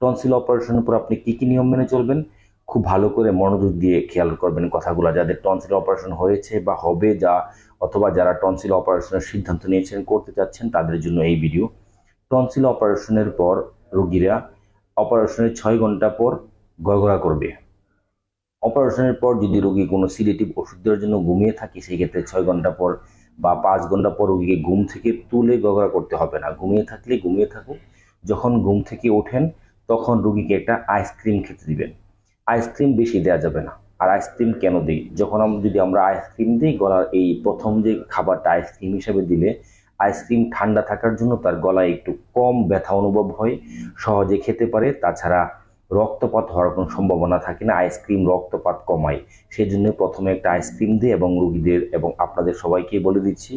Tonsil অপারেশনের পর আপনি কি কি নিয়ম মেনে চলবেন? খুব ভালো করে মনোযোগ দিয়ে খেয়াল করবেন কথাগুলো। যাদের টনসিল অপারেশন হয়েছে বা হবে যা, অথবা যারা টনসিল অপারেশনের সিদ্ধান্ত নিয়েছেন, করতে চাচ্ছেন, তাদের জন্য এই ভিডিও টনসিল অপারেশনের পর রোগীরা অপারেশনের ছয় ঘণ্টা পর গড়গড়া করবে। অপারেশনের পর যদি রোগী কোনো সিলেটিভ ওষুধ দেওয়ার জন্য ঘুমিয়ে থাকে, সেই ক্ষেত্রে ছয় ঘণ্টা পর বা পাঁচ ঘণ্টা পর রোগীকে ঘুম থেকে তুলে গড়গড়া করতে হবে না। ঘুমিয়ে থাকলে ঘুমিয়ে থাকুক। যখন ঘুম থেকে ওঠেন তখন রুগীকে একটা আইসক্রিম খেতে দিবেন আইসক্রিম বেশি দেওয়া যাবে না আর আইসক্রিম কেন দিই যখন আমরা যদি আমরা আইসক্রিম দিই গলার এই প্রথম যে খাবারটা আইসক্রিম হিসেবে দিলে আইসক্রিম ঠান্ডা থাকার জন্য তার গলায় একটু কম ব্যথা অনুভব হয় সহজে খেতে পারে তাছাড়া রক্তপাত হওয়ার কোনো সম্ভাবনা থাকে না আইসক্রিম রক্তপাত কমায় সেই জন্য প্রথমে একটা আইসক্রিম দিই এবং রুগীদের এবং আপনাদের সবাইকে বলে দিচ্ছি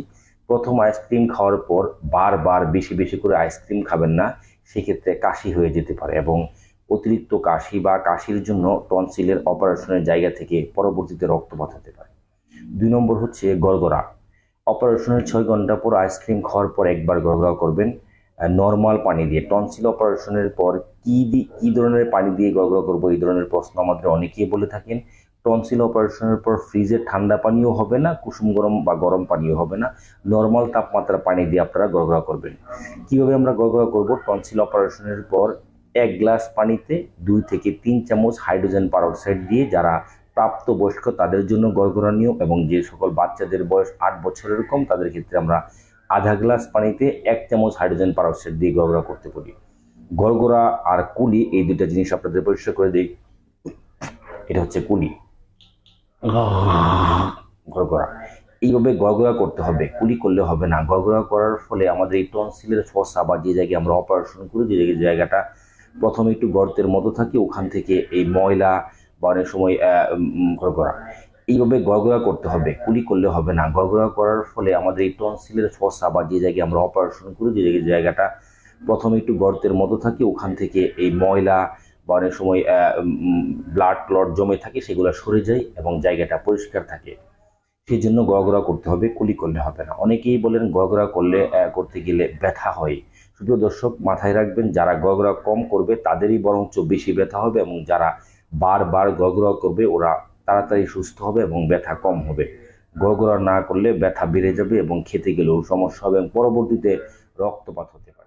প্রথম আইসক্রিম খাওয়ার পর বারবার বেশি বেশি করে আইসক্রিম খাবেন না সেক্ষেত্রে কাশি হয়ে যেতে পারে এবং অতিরিক্ত কাশি বা কাশির জন্য টনসিলের অপারেশনের জায়গা থেকে পরবর্তীতে রক্তপাত হতে পারে। দুই নম্বর হচ্ছে গড়গড়া। অপারেশনের ছয় ঘণ্টা পর আইসক্রিম খাওয়ার পর একবার গড়গড়া করবেন নর্মাল পানি দিয়ে। টনসিল অপারেশনের পর কি কি ধরনের পানি দিয়ে গড়গড়া করব এই ধরনের প্রশ্ন আমাদের অনেকেই বলে থাকেন। টনসিল অপারেশনের পর ফ্রিজে ঠান্ডা পানিও হবে না, কুসুম গরম বা গরম পানিও হবে না। নর্মাল তাপমাত্রা পানি দিয়ে আপনারা গড়গড়া করবেন। কীভাবে আমরা গড়গড়া করব? টনসিল অপারেশনের পর এক গ্লাস পানিতে দুই থেকে তিন চামচ হাইড্রোজেন পারক্সাইড দিয়ে যারা প্রাপ্তবয়স্ক তাদের জন্য গড়গড়ানীয় এবং যে সকল বাচ্চাদের বয়স আট বছরের কম, তাদের ক্ষেত্রে আমরা আধা গ্লাস পানিতে এক চামচ হাইড্রোজেন পারক্সাইড দিয়ে গড়গড়া করতে পারি। গড়গড়া আর কুলি, এই দুটা জিনিস আপনাদের পরিষ্কার করে দিই। এটা হচ্ছে কুলি। এইভাবে গড়গড়া করতে হবে, কুলি করলে হবে না। গড়গড়া করার ফলে আমাদের এই টনসিলের ফসা বা যে জায়গায় আমরা অপারেশন করি, যে জায়গাটা প্রথমে একটু গর্তের মতো থাকে, ওখান থেকে এই ময়লা বা অনেক সময় গড়গড়া। এইভাবে গড়গড়া করতে হবে, কুলি করলে হবে না। গড়গড়া করার ফলে আমাদের এই টনসিলের ফসা বা যে জায়গায় আমরা অপারেশন করি, যে জায়গাটা প্রথমে একটু গর্তের মতো থাকে, ওখান থেকে এই ময়লা বা অনেক সময় ব্লাড ক্লট জমে থাকে, সেগুলো সরে যায় এবং জায়গাটা পরিষ্কার থাকে। সেই জন্য গড়গড়া করতে হবে, কুলি করলে হবে না। অনেকেই বলেন গড়গড়া করলে করতে গেলে ব্যথা হয়। শুধু দর্শক, মাথায় রাখবেন, যারা গড়গড়া কম করবে, তাদেরই বরঞ্চ বেশি ব্যথা হবে এবং যারা বারবার গড়গড়া করবে, ওরা তাড়াতাড়ি সুস্থ হবে এবং ব্যথা কম হবে। গড়গড়া না করলে ব্যথা বেড়ে যাবে এবং খেতে গেলেও সমস্যা হবে এবং পরবর্তীতে রক্তপাত হতে পারে।